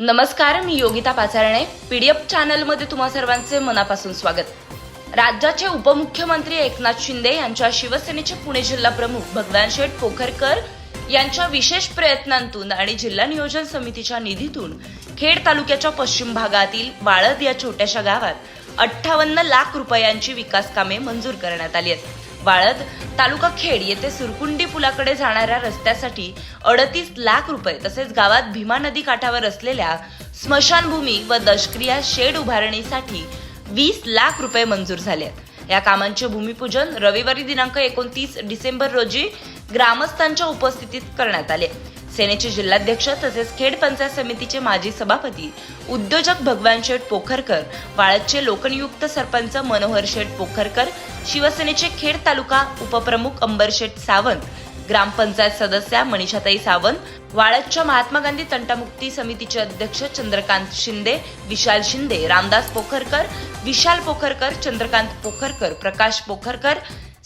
नमस्कार मी योगिता पाचारणे. पीडीएफ चॅनलमध्ये तुम्हा सर्वांचे मनापासून स्वागत. राज्याचे उपमुख्यमंत्री एकनाथ शिंदे यांच्या शिवसेनेचे पुणे जिल्हा प्रमुख भगवान शेठ पोखरकर यांच्या विशेष प्रयत्नांतून आणि जिल्हा नियोजन समितीच्या निधीतून खेड तालुक्याच्या पश्चिम भागातील वाळद या छोट्याशा गावात अठ्ठावन्न लाख रुपयांची विकास कामे मंजूर करण्यात आली आहेत. वाळद तालुका खेड येथे सुरकुंडी पुलाकडे जाणाऱ्या रस्त्यासाठी अडतीस लाख रुपये तसेच गावात भीमा नदी काठावर असलेल्या स्मशानभूमी व दशक्रिया शेड उभारणीसाठी वीस लाख रुपये मंजूर झाले आहेत. या कामांचे भूमिपूजन रविवारी दिनांक एकोणतीस डिसेंबर रोजी ग्रामस्थांच्या उपस्थितीत करण्यात आले. सेनेचे जिल्हाध्यक्ष तसेच खेड पंचायत समितीचे माजी सभापती उद्योजक भगवान शेठ पोखरकर वाळदचे लोकनियुक्त सरपंच मनोहर शेठ पोखरकर शिवसेनेचे खेड तालुका उपप्रमुख अंबर शेठ सावंत ग्रामपंचायत सदस्या मनीषाताई सावंत वाळदच्या महात्मा गांधी तंटामुक्ती समितीचे अध्यक्ष चंद्रकांत शिंदे विशाल शिंदे रामदास पोखरकर विशाल पोखरकर चंद्रकांत पोखरकर प्रकाश पोखरकर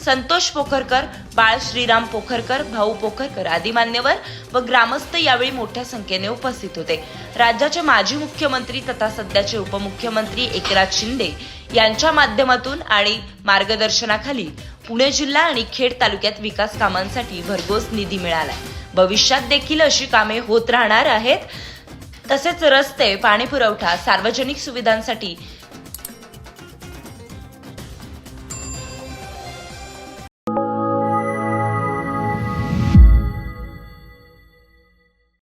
संतोष पोखरकर बाळ श्रीराम पोखरकर भाऊ पोखरकर आदी मान्यवर व ग्रामस्थ यावेळी मोठ्या संख्येने उपस्थित होते. राज्याचे माजी मुख्यमंत्री तथा सध्याचे उपमुख्यमंत्री एकनाथ शिंदे यांच्या माध्यमातून आणि मार्गदर्शनाखाली पुणे जिल्हा आणि खेड तालुक्यात विकास कामांसाठी भरघोस निधी मिळाला भविष्यात देखील अशी कामे होत राहणार आहेत. तसेच रस्ते पाणी पुरवठा सार्वजनिक सुविधांसाठी